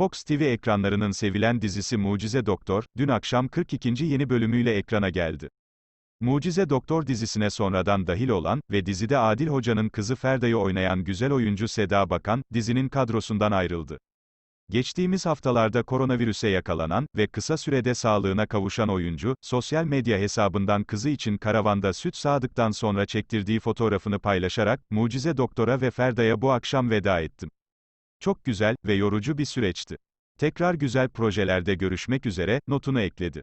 Fox TV ekranlarının sevilen dizisi Mucize Doktor, dün akşam 42. yeni bölümüyle ekrana geldi. Mucize Doktor dizisine sonradan dahil olan ve dizide Adil Hoca'nın kızı Ferda'yı oynayan güzel oyuncu Seda Bakan, dizinin kadrosundan ayrıldı. Geçtiğimiz haftalarda koronavirüse yakalanan ve kısa sürede sağlığına kavuşan oyuncu, sosyal medya hesabından kızı için karavanda süt sağdıktan sonra çektirdiği fotoğrafını paylaşarak, Mucize Doktor'a ve Ferda'ya bu akşam veda ettim. Çok güzel ve yorucu bir süreçti. Tekrar güzel projelerde görüşmek üzere, notunu ekledi.